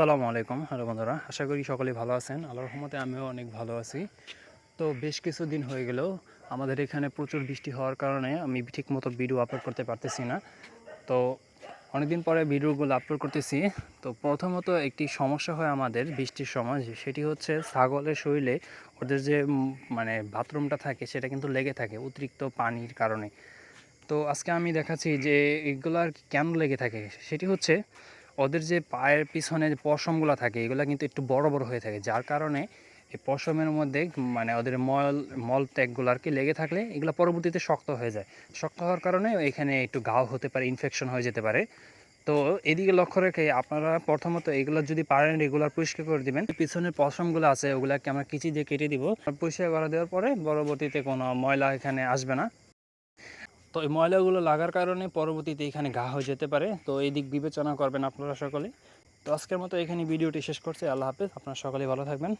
আসসালামু আলাইকুম, হ্যালো বন্ধুরা। আশা করি সকলে ভালো আছেন। আল্লাহর রহমতে আমিও অনেক ভালো আছি। তো বেশ কিছুদিন হয়ে গেল, আমাদের এখানে প্রচুর বৃষ্টি হওয়ার কারণে আমি ঠিক মতো ভিডিও আপলোড করতে পারতেছি না। তো অনেকদিন পরে ভিডিওগুলো আপলোড করতেছি। তো প্রথমত একটি সমস্যা হয় আমাদের বৃষ্টির সময় সেটি হচ্ছে ছাগলের শরীরে ওদের যে মানে বাথরুমটা থাকে সেটা কিন্তু লেগে থাকে অতিরিক্ত পানির কারণে। তো আজকে আমি দেখাচ্ছি যে এগুলার কেন লেগে থাকে, সেটি হচ্ছে ওদের যে পায়ের পিছনে যে পশমগুলো থাকে, এগুলো কিন্তু একটু বড় বড় হয়ে থাকে। যার কারণে এই পশমের মধ্যে মানে ওদের মল মল ত্যাগগুলো আর কি লেগে থাকলে এগুলো পরবর্তীতে শক্ত হয়ে যায়। শক্ত হওয়ার কারণে এখানে একটু ঘাও হতে পারে ইনফেকশন হয়ে যেতে পারে। তো এদিকে লক্ষ্য রেখে আপনারা প্রথমত এগুলো যদি পারেন রেগুলার পরিষ্কার করে দিবেন। পিছনের পশমগুলো আছে, ওগুলাকে আমরা কিচি দিয়ে কেটে দিব। পরিষ্কার করে দেওয়ার পরে পরবর্তীতে কোনো ময়লা এখানে আসবে না। তো এই ময়লাগুলো লাগার কারণে পরবর্তীতে এখানে ঘা হয়ে যেতে পারে। তো এই দিক বিবেচনা করবেন আপনারা সকলে তো আজকের মতো এখানে ভিডিওটি শেষ করছি। আল্লাহ হাফেজ। আপনারা সকলেই ভালো থাকবেন।